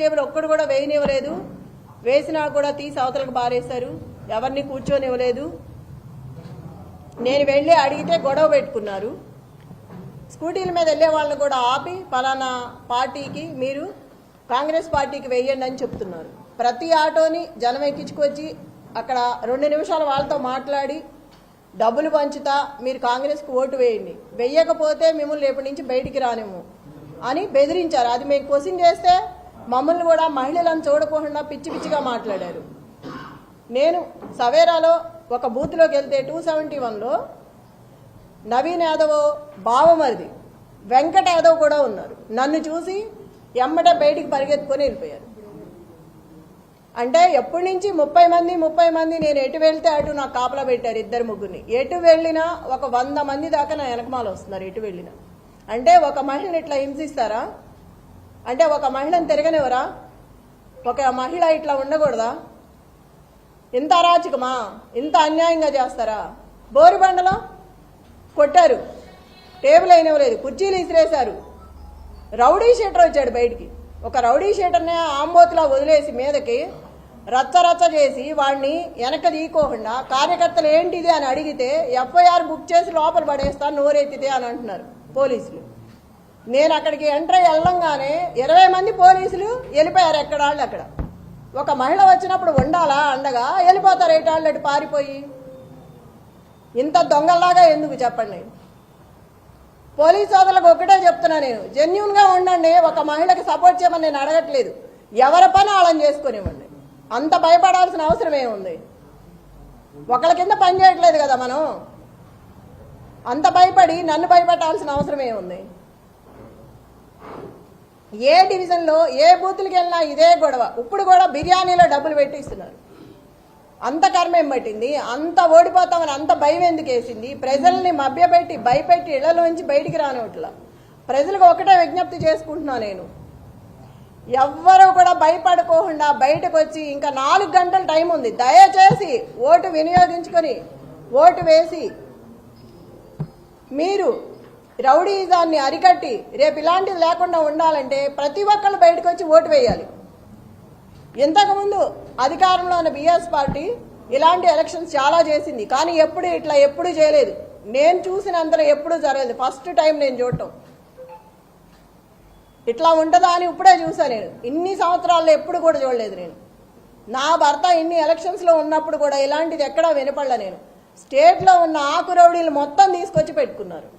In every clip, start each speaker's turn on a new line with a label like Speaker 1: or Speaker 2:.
Speaker 1: Table ఒక్కడు కూడా వేయనివ్వలేదు. వేసినా కూడా తీసి అవతలకు బారేశారు ఎవరిని కూర్చొనివ్వలేదు. నేను వెళ్ళి అడిగితే గొడవ పెట్టుకున్నారు. స్కూటీల మీద వెళ్ళే వాళ్ళని కూడా ఆపి పలానా పార్టీకి మీరు కాంగ్రెస్ పార్టీకి వెయ్యండి అని చెప్తున్నారు. ప్రతి ఆటోని జనం ఎక్కించుకొచ్చి అక్కడ రెండు నిమిషాలు వాళ్ళతో మాట్లాడి డబ్బులు పంచుతా మీరు కాంగ్రెస్కి ఓటు వేయండి. వెయ్యకపోతే మిమ్మల్ని రేపటి నుంచి బయటికి రానేమో అని బెదిరించారు. అది మేము క్వశ్చన్ చేస్తే మమ్మల్ని కూడా మహిళలను చూడకుండా పిచ్చి పిచ్చిగా మాట్లాడారు. నేను సవేరాలో ఒక బూత్లోకి వెళ్తే టూ సెవెంటీ వన్లో నవీన్ యాదవ్ బావమరిది వెంకట యాదవ్ కూడా ఉన్నారు. నన్ను చూసి ఎమ్మట బయటికి పరిగెత్తుకొని వెళ్ళిపోయారు. అంటే ఎప్పటి నుంచి ముప్పై మంది ముప్పై మంది నేను ఎటు వెళ్తే అటు నాకు కాపలా పెట్టారు ఇద్దరు ముగ్గురిని. ఎటు వెళ్ళినా ఒక వంద మంది దాకా నా వెనకమాల వస్తున్నారు ఎటు వెళ్ళినా. అంటే ఒక మహిళని ఇట్లా హింసిస్తారా? అంటే ఒక మహిళను తిరగనివరా ఒక మహిళ ఇట్లా ఉండకూడదా? ఇంత అరాచకమా? ఇంత అన్యాయంగా చేస్తారా? బోరుబండలో కొట్టారు. టేబుల్ అయినవలేదు కుర్చీలు ఇసిరేశారు. రౌడీ షీటర్ వచ్చాడు బయటికి. ఒక రౌడీ షీటర్ని ఆంబోతులా వదిలేసి మీదకి రచ్చ రచ్చ చేసి వాడిని వెనక తీయకోకుండా కార్యకర్తలు ఏంటిది? అని అడిగితే ఎఫ్ఐఆర్ బుక్ చేసి లోపల పడేస్తా నోరెత్తితే అని అంటున్నారు పోలీసులు. నేను అక్కడికి ఎంటర్ వెళ్ళంగానే ఇరవై మంది పోలీసులు వెళ్ళిపోయారు ఎక్కడ వాళ్ళు అక్కడ. ఒక మహిళ వచ్చినప్పుడు ఉండాలా అండగా? వెళ్ళిపోతారు ఏటాళ్ళు అటు పారిపోయి? ఇంత దొంగల్లాగా ఎందుకు చెప్పండి? పోలీస్ సోదరులకు ఒకటే చెప్తున్నా నేను. జెన్యున్గా ఉండండి ఒక మహిళకి సపోర్ట్ చేయమని నేను అడగట్లేదు. ఎవరి పని వాళ్ళని చేసుకునివ్వండి. అంత భయపడాల్సిన అవసరం ఏముంది? ఒకళ్ళ కింద పని చేయట్లేదు కదా మనం? అంత భయపడి నన్ను భయపెట్టాల్సిన అవసరం ఏముంది? ఏ డివిజన్లో ఏ బూతులకి వెళ్ళినా ఇదే గొడవ. ఇప్పుడు కూడా బిర్యానీలో డబ్బులు పెట్టిస్తున్నారు అంత కర్మేం పట్టింది అంత ఓడిపోతామని అంత భయం ఎందుకు వేసింది? ప్రజల్ని మభ్యపెట్టి భయపెట్టి ఇళ్ళలోంచి బయటికి రానివట్ల ప్రజలకు ఒకటే విజ్ఞప్తి చేసుకుంటున్నా నేను. ఎవ్వరూ కూడా భయపడుకోకుండా బయటకు వచ్చి ఇంకా నాలుగు గంటల టైం ఉంది. దయచేసి ఓటు వినియోగించుకొని ఓటు వేసి మీరు రౌడీజాన్ని అరికట్టి రేపు ఇలాంటిది లేకుండా ఉండాలంటే ప్రతి ఒక్కళ్ళు బయటకు వచ్చి ఓటు వేయాలి. ఇంతకుముందు అధికారంలో ఉన్న బిఎస్ పార్టీ ఇలాంటి ఎలక్షన్స్ చాలా చేసింది. కానీ ఎప్పుడు ఇట్లా ఎప్పుడు చేయలేదు. నేను చూసినంతలో ఎప్పుడు జరగలేదు. ఫస్ట్ టైం నేను చూడటం. ఇట్లా ఉంటుందా అని ఇప్పుడే చూసాను నేను. ఇన్ని సంవత్సరాల్లో ఎప్పుడు కూడా చూడలేదు నేను. నా భర్త ఇన్ని ఎలక్షన్స్లో ఉన్నప్పుడు కూడా ఇలాంటిది ఎక్కడా వినపడలే నేను. స్టేట్లో ఉన్న ఆకు రౌడీలు మొత్తం తీసుకొచ్చి పెట్టుకున్నారు.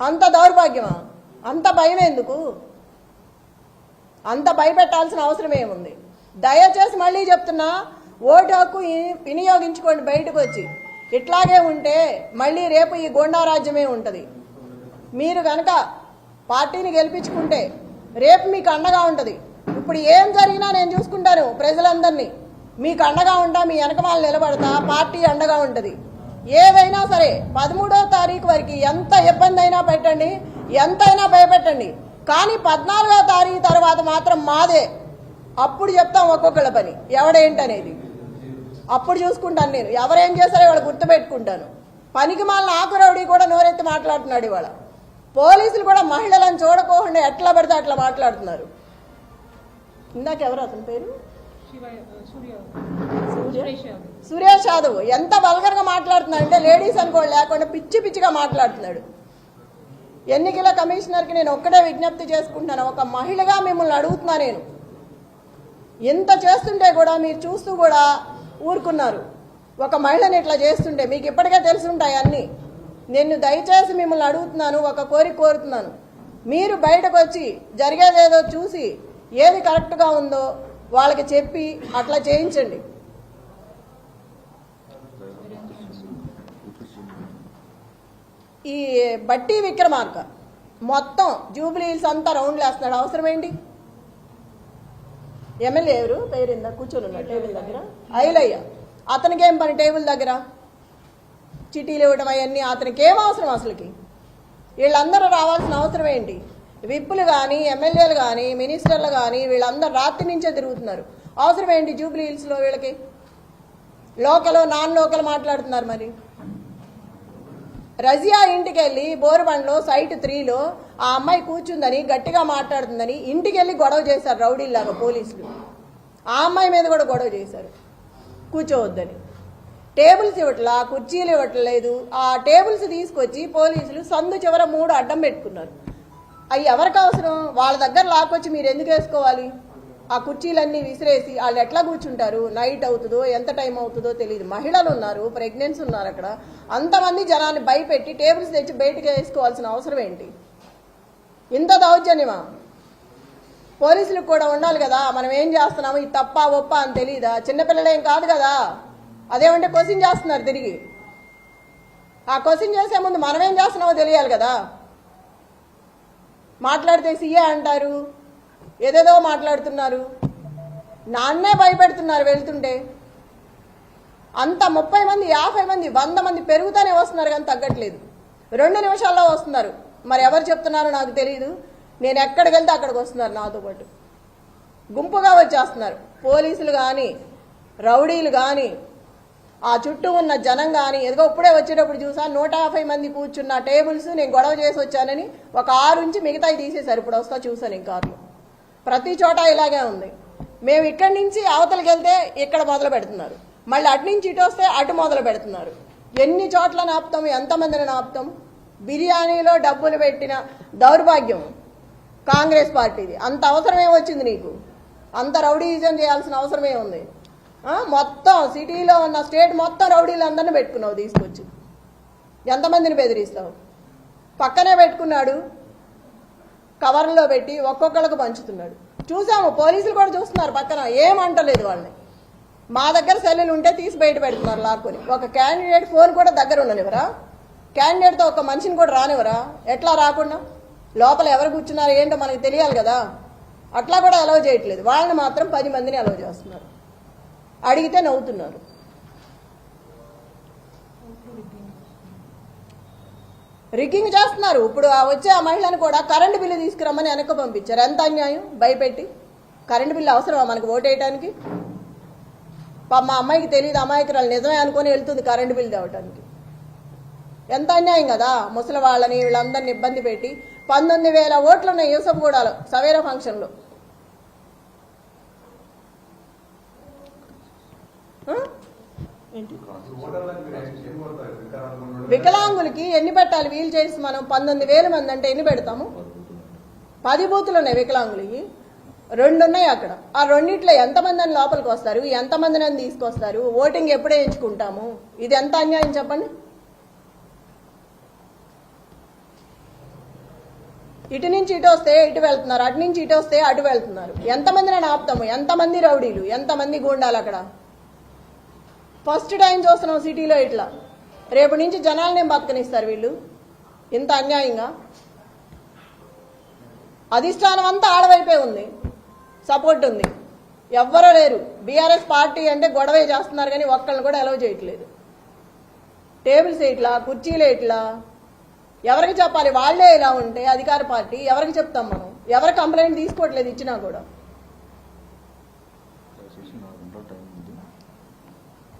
Speaker 1: అంత దౌర్భాగ్యమా? అంత భయం ఎందుకు? అంత భయపెట్టాల్సిన అవసరం ఏముంది? దయచేసి మళ్ళీ చెప్తున్నా ఓటు హక్కు వినియోగించుకోండి బయటకు వచ్చి ఇట్లాగే ఉంటే మళ్ళీ రేపు ఈ గోండారాజ్యమే ఉంటుంది. మీరు కనుక పార్టీని గెలిపించుకుంటే రేపు మీకు అండగా ఉంటుంది. ఇప్పుడు ఏం జరిగినా నేను చూసుకుంటాను ప్రజలందరినీ. మీకు అండగా ఉంటా మీ వెనక వాళ్ళు నిలబడతా పార్టీ అండగా ఉంటుంది. ఏదైనా సరే పదమూడో తారీఖు వరకు ఎంత ఇబ్బంది అయినా పెట్టండి ఎంతైనా భయపెట్టండి. కానీ పద్నాలుగో తారీఖు తర్వాత మాత్రం మాదే. అప్పుడు చెప్తాం ఒక్కొక్కళ్ళ పని. ఎవడేంటనేది? అప్పుడు చూసుకుంటాను నేను. ఎవరేం చేశారో ఇవాళ గుర్తుపెట్టుకుంటాను. పనికి మాలిన ఆకురౌడి కూడా నోరెత్తి మాట్లాడుతున్నాడు ఇవాళ. పోలీసులు కూడా మహిళలను చూడకోకుండా ఎట్లా పడితే అట్లా మాట్లాడుతున్నారు. ఇందాకెవరు అతని పేరు?
Speaker 2: సురేష్ యాదవ్.
Speaker 1: ఎంత వల్గర్గా మాట్లాడుతున్నాడు అంటే లేడీస్ అనుకోడు లేకుండా పిచ్చి పిచ్చిగా మాట్లాడుతున్నాడు. ఎన్నికల కమిషనర్కి నేను ఒక్కడే విజ్ఞప్తి చేసుకుంటున్నాను ఒక మహిళగా మిమ్మల్ని అడుగుతున్నా నేను. ఎంత చేస్తుంటే కూడా మీరు చూస్తూ కూడా ఊరుకున్నారు. ఒక మహిళని ఇట్లా చేస్తుంటే మీకు ఇప్పటికే తెలుసుంటాయి అన్నీ. నేను దయచేసి మిమ్మల్ని అడుగుతున్నాను ఒక కోరిక కోరుతున్నాను. మీరు బయటకు వచ్చి జరిగేదేదో చూసి ఏది కరెక్ట్గా ఉందో వాళ్ళకి చెప్పి అట్లా చేయించండి. ఈ బట్టి విక్రమార్క మొత్తం జూబ్లీహిల్స్ అంతా రౌండ్లు వేస్తున్నాడు. అవసరం ఏంటి? ఎమ్మెల్యే ఎవరు? పేరిందా కూర్చొని ఉన్నారు టేబుల్ దగ్గర. అయిలయ్య అతనికేం పని టేబుల్ దగ్గర? చిటీలు ఇవ్వడం అవన్నీ అతనికి ఏం అవసరం అసలుకి? వీళ్ళందరూ రావాల్సిన అవసరం ఏంటి? విప్పులు కానీ ఎమ్మెల్యేలు కానీ మినిస్టర్లు కానీ వీళ్ళందరూ రాత్రి నుంచే తిరుగుతున్నారు. అవసరం ఏంటి జూబ్లీ హిల్స్లో వీళ్ళకి? లోకల్ నాన్ లోకల్ మాట్లాడుతున్నారు మరి. రజియా ఇంటికి వెళ్ళి బోరుబండ్లో సైట్ త్రీలో ఆ అమ్మాయి కూర్చుందని గట్టిగా మాట్లాడుతుందని ఇంటికి వెళ్ళి గొడవ చేశారు రౌడీలాగా పోలీసులు. ఆ అమ్మాయి మీద కూడా గొడవ చేశారు. కూర్చోవద్దని. టేబుల్స్ ఇవ్వట్లా కుర్చీలు ఇవ్వట్లేదు. ఆ టేబుల్స్ తీసుకొచ్చి పోలీసులు సందు చివర మూడు అడ్డం పెట్టుకున్నారు. అవి ఎవరికి అవసరం? వాళ్ళ దగ్గర లాక్కొచ్చి మీరు ఎందుకు వేసుకోవాలి? ఆ కుర్చీలన్నీ విసిరేసి వాళ్ళు ఎట్లా కూర్చుంటారు? నైట్ అవుతుందో ఎంత టైం అవుతుందో తెలియదు మహిళలు ఉన్నారు ప్రెగ్నెన్సీ ఉన్నారు అక్కడ. అంతమంది జనాన్ని భయపెట్టి టేబుల్స్ తెచ్చి బయటకు వేసుకోవాల్సిన అవసరం ఏంటి? ఇంత దౌర్జన్యమా? పోలీసులకు కూడా ఉండాలి కదా. మనం ఏం చేస్తున్నాము? ఇది తప్ప ఒప్ప అని తెలియదా చిన్నపిల్లలేం కాదు కదా. అదేమంటే క్వశ్చన్ చేస్తున్నారు తిరిగి. ఆ క్వశ్చన్ చేసే ముందు మనం ఏం చేస్తున్నామో తెలియాలి కదా. మాట్లాడితే సీఏ అంటారు. ఏదేదో మాట్లాడుతున్నారు. నాన్నే భయపెడుతున్నారు వెళ్తుంటే. అంత ముప్పై మంది యాభై మంది వంద మంది పెరుగుతూనే వస్తున్నారు కానీ తగ్గట్లేదు. రెండు నిమిషాల్లో వస్తున్నారు. మరి ఎవరు చెప్తున్నారో నాకు తెలియదు నేను ఎక్కడికి వెళ్తే అక్కడికి వస్తున్నారు నాతో పాటు. గుంపుగా వచ్చేస్తున్నారు. పోలీసులు కానీ రౌడీలు కానీ ఆ చుట్టూ ఉన్న జనం కానీ ఎదుగో ఇప్పుడే వచ్చేటప్పుడు చూసా నూట యాభై మంది కూర్చున్న టేబుల్స్ నేను గొడవ చేసి వచ్చానని ఒక ఆరు నుంచి మిగతాయి తీసేశారు. ఇప్పుడు వస్తా చూసాను ఇంకా ప్రతి చోట ఇలాగే ఉంది. మేము ఇక్కడి నుంచి అవతలకి వెళ్తే ఇక్కడ మొదలు పెడుతున్నారు. మళ్ళీ అటు నుంచి ఇటు వస్తే అటు మొదలు పెడుతున్నారు. ఎన్ని చోట్ల నాపుతాం ఎంతమందిని నాపుతాం? బిర్యానీలో డబ్బులు పెట్టిన దౌర్భాగ్యం కాంగ్రెస్ పార్టీది. అంత అవసరమే వచ్చింది నీకు? అంత రౌడీజం చేయాల్సిన అవసరమే ఉంది? మొత్తం సిటీలో ఉన్న స్టేట్ మొత్తం రౌడీలు అందరిని పెట్టుకున్నావు తీసుకొచ్చి. ఎంతమందిని బెదిరిస్తావు? పక్కనే పెట్టుకున్నాడు కవర్లో పెట్టి ఒక్కొక్కళ్ళకు పంచుతున్నాడు. చూసాము పోలీసులు కూడా చూస్తున్నారు పక్కన ఏమంటలేదు వాళ్ళని. మా దగ్గర సెల్లులు ఉంటే తీసి బయట పెడుతున్నారు లాక్కొని. ఒక క్యాండిడేట్ ఫోన్ కూడా దగ్గర ఉండనివరా క్యాండిడేట్తో ఒక మనిషిని కూడా రానివరా ఎట్లా రాకుండా? లోపల ఎవరు కూర్చున్నారు ఏంటో మనకి తెలియాలి కదా. అట్లా కూడా అలౌ చేయట్లేదు. వాళ్ళని మాత్రం పది మందిని అలౌ చేస్తున్నారు. అడిగితే నవ్వుతున్నారు. రిగ్గింగ్ చేస్తున్నారు. ఇప్పుడు ఆ వచ్చే ఆ మహిళను కూడా కరెంటు బిల్లు తీసుకురమ్మని వెనక్కి పంపించారు. ఎంత అన్యాయం? భయపెట్టి. కరెంటు బిల్లు అవసరమా మనకు ఓటేయడానికి పాప మా అమ్మాయికి తెలియదు అమాయకురాలు నిజమే అనుకొని వెళ్తుంది కరెంటు బిల్లు తేవటానికి. ఎంత అన్యాయం కదా? ముసలి వాళ్ళని వీళ్ళందరిని ఇబ్బంది పెట్టి పంతొమ్మిది వేల ఓట్లు ఉన్నాయి కూడా సవేరా ఫంక్షన్లో ఆ? ఏంటి వికలాంగులకి ఎన్ని పెట్టాలి వీల్ చైర్స్ మనం పంతొమ్మిది వేల మంది అంటే ఎన్ని పెడతాము? పది బూతులు. ఉన్నాయి వికలాంగులకి. రెండు ఉన్నాయి అక్కడ. ఆ రెండిట్లో ఎంతమంది అని లోపలికి వస్తారు? ఎంతమందిని అని తీసుకొస్తారు? ఓటింగ్ ఎప్పుడే ఎంచుకుంటాము? ఇది ఎంత అన్యాయం చెప్పండి. ఇటు నుంచి ఇటు వస్తే ఇటు వెళ్తున్నారు అటు నుంచి ఇటు వస్తే అటు వెళ్తున్నారు. ఎంతమందిని ఆపుతాము? ఎంతమంది రౌడీలు? ఎంతమంది గూండాలు అక్కడ? ఫస్ట్ టైం చూస్తున్నాం సిటీలో ఇట్లా. రేపు నుంచి జనాలనే బతకనిస్తారు వీళ్ళు? ఇంత అన్యాయంగా? అధిష్టానం అంతా ఆడవైపే ఉంది. సపోర్ట్ ఉంది. ఎవ్వరూ లేరు. బీఆర్ఎస్ పార్టీ అంటే గొడవే చేస్తున్నారు కానీ ఒక్కళ్ళని కూడా అలౌ చేయట్లేదు. టేబుల్స్ ఇట్లా కుర్చీలు ఇట్లా ఎవరికి చెప్పాలి? వాళ్ళే ఇలా ఉంటే అధికార పార్టీ ఎవరికి చెప్తాం మనం? ఎవరి కంప్లైంట్ తీసుకోవట్లేదు ఇచ్చినా కూడా.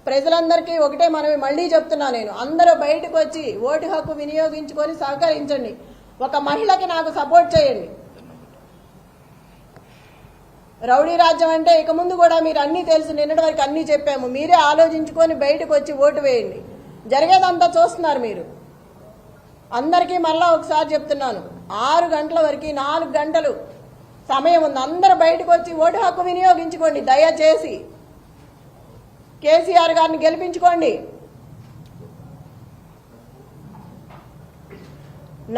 Speaker 1: ప్రజలందరికీ ఒకటే మనవి మళ్ళీ చెప్తున్నా నేను. అందరూ బయటకు వచ్చి ఓటు హక్కు వినియోగించుకొని సహకరించండి. ఒక మహిళకి నాకు సపోర్ట్ చేయండి. రౌడీ రాజ్యం అంటే ఇక ముందు కూడా మీరు అన్నీ తెలుసు నిన్నటి వరకు అన్నీ చెప్పాము. మీరే ఆలోచించుకొని బయటకు వచ్చి ఓటు వేయండి. జరిగేదంతా చూస్తున్నారు మీరు. అందరికీ మళ్ళా ఒకసారి చెప్తున్నాను. ఆరు గంటల వరకు నాలుగు గంటలు సమయం ఉంది. అందరూ బయటకు వచ్చి ఓటు హక్కు వినియోగించుకోండి. దయచేసి కేసీఆర్ గారిని గెలిపించుకోండి.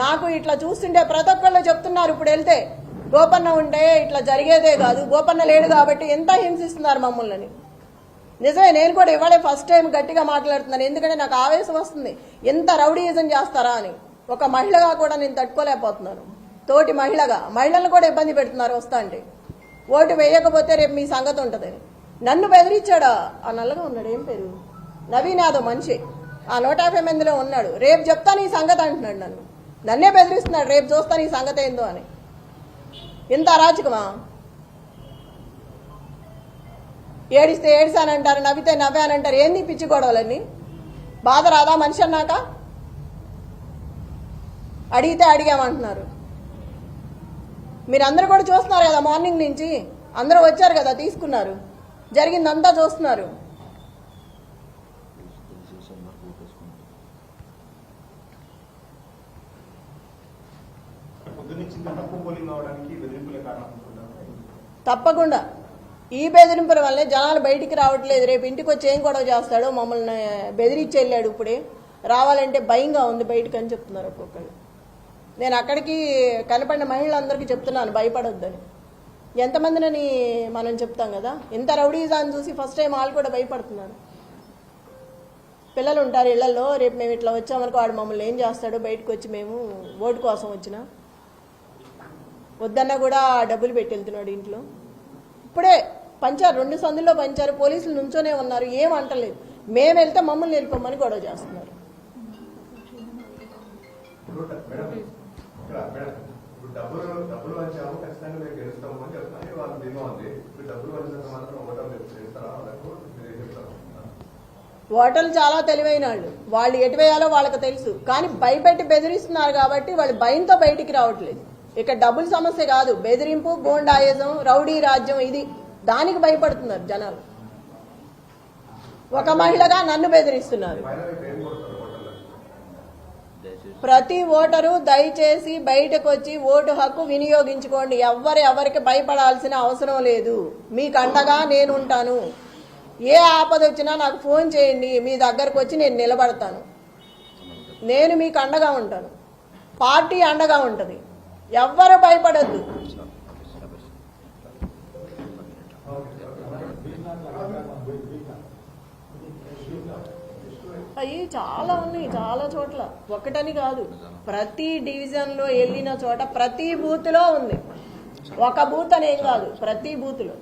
Speaker 1: నాకు ఇట్లా చూస్తుంటే ప్రతి ఒక్కళ్ళు చెప్తున్నారు ఇప్పుడు వెళ్తే గోపన్న ఉంటే ఇట్లా జరిగేదే కాదు గోపన్న లేడు కాబట్టి ఎంత హింసిస్తున్నారు మమ్మల్ని. నిజమే నేను కూడా ఇవాళే ఫస్ట్ టైం గట్టిగా మాట్లాడుతున్నాను ఎందుకంటే నాకు ఆవేశం వస్తుంది ఎంత రౌడీయిజం చేస్తారా అని. ఒక మహిళగా కూడా నేను తట్టుకోలేకపోతున్నాను. తోటి మహిళగా మహిళలను కూడా ఇబ్బంది పెడుతున్నారు వస్తా అంటే. ఓటు వేయకపోతే రేపు మీ సంగతి ఉంటుంది నన్ను బెదిరించాడా? ఆ నల్లగా ఉన్నాడు. ఏం పేరు? నవీన్ యాదవ్ మనిషి. ఆ నూట యాభై మందిలో ఉన్నాడు. రేపు చెప్తాను ఈ సంగతి అంటున్నాడు నన్ను. నన్నే బెదిరిస్తున్నాడు. రేపు చూస్తాను ఈ సంగతి ఏందో అని. ఇంత అరాచకమా? ఏడిస్తే ఏడిసానంటారు నవ్వితే నవ్వానంటారు ఏంది పిచ్చి గొడవలన్నీ? బాధ రాదా మనిషి అన్నాక? అడిగితే అడిగామంటున్నారు. మీరు కూడా చూస్తున్నారు కదా మార్నింగ్ నుంచి? అందరూ వచ్చారు కదా తీసుకున్నారు. జరిగిందంతా చూస్తున్నారు. తప్పకుండా. ఈ బెదిరింపుల వల్లే జనాలు బయటికి రావట్లేదు. రేపు ఇంటికి వచ్చి ఏం గొడవ చేస్తాడో మమ్మల్ని బెదిరించి వెళ్ళాడు ఇప్పుడే. రావాలంటే భయంగా ఉంది బయటకు అని చెప్తున్నారు ఒక్కొక్కరు నేను అక్కడికి కనపడిన మహిళలందరికీ చెప్తున్నాను భయపడొద్దని. ఎంతమందినని మనం చెప్తాం కదా? ఇంత రౌడీజాన్ని చూసి ఫస్ట్ టైం వాళ్ళు కూడా భయపడుతున్నారు. పిల్లలు ఉంటారు ఇళ్ళలో రేపు మేము ఇట్లా వచ్చామనుకో వాడు మమ్మల్ని ఏం చేస్తాడు? బయటకు వచ్చి మేము ఓటు కోసం వచ్చిన. వద్దన్నా కూడా డబ్బులు పెట్టి వెళ్తున్నాడు ఇంట్లో. ఇప్పుడే పంచారు రెండు సందుల్లో పంచారు పోలీసులు నుంచోనే ఉన్నారు ఏం అంటలేదు. మేము వెళ్తే మమ్మల్ని వెళ్ళిపోమని గొడవ చేస్తున్నారు.
Speaker 2: డబ్బులు డబ్బులు వచ్చాము ఖచ్చితంగా మేము గెలుస్తాము అని చెప్తాను వాళ్ళ ధీమా ఉంది డబ్బులు వచ్చినంత మాత్రం ఓటర్ చేస్తారా? వాళ్ళకు మీరు ఏం చెప్తారు?
Speaker 1: ఓటర్లు చాలా తెలివైన వాళ్ళు. వాళ్ళు ఎటు వేయాలో వాళ్ళకి తెలుసు. కానీ భయపెట్టి బెదిరిస్తున్నారు కాబట్టి వాళ్ళు భయంతో బయటికి రావట్లేదు. ఇక డబ్బుల సమస్య కాదు. బెదిరింపు గోండాయిజం రౌడీ రాజ్యం ఇది. దానికి భయపడుతున్నారు జనాలు. ఒక మహిళగా నన్ను బెదిరిస్తున్నారు
Speaker 2: పైన రేపు ఏం కొడతారు ఓటర్లు
Speaker 1: ప్రతి ఓటరు దయచేసి బయటకు వచ్చి ఓటు హక్కు వినియోగించుకోండి. ఎవ్వరు ఎవరికి భయపడాల్సిన అవసరం లేదు. మీకు అండగా నేను ఉంటాను ఏ ఆపద వచ్చినా నాకు ఫోన్ చేయండి. మీ దగ్గరకు వచ్చి నేను నిలబడతాను. నేను మీకు అండగా ఉంటాను. పార్టీ అండగా ఉంటుంది. ఎవ్వరు భయపడద్దు. అవి చాలా ఉన్నాయి చాలా చోట్ల. ఒకటని కాదు ప్రతి డివిజన్లో వెళ్ళిన చోట ప్రతి బూత్లో ఉంది. ఒక బూత్ అనేం కాదు ప్రతి బూత్లో.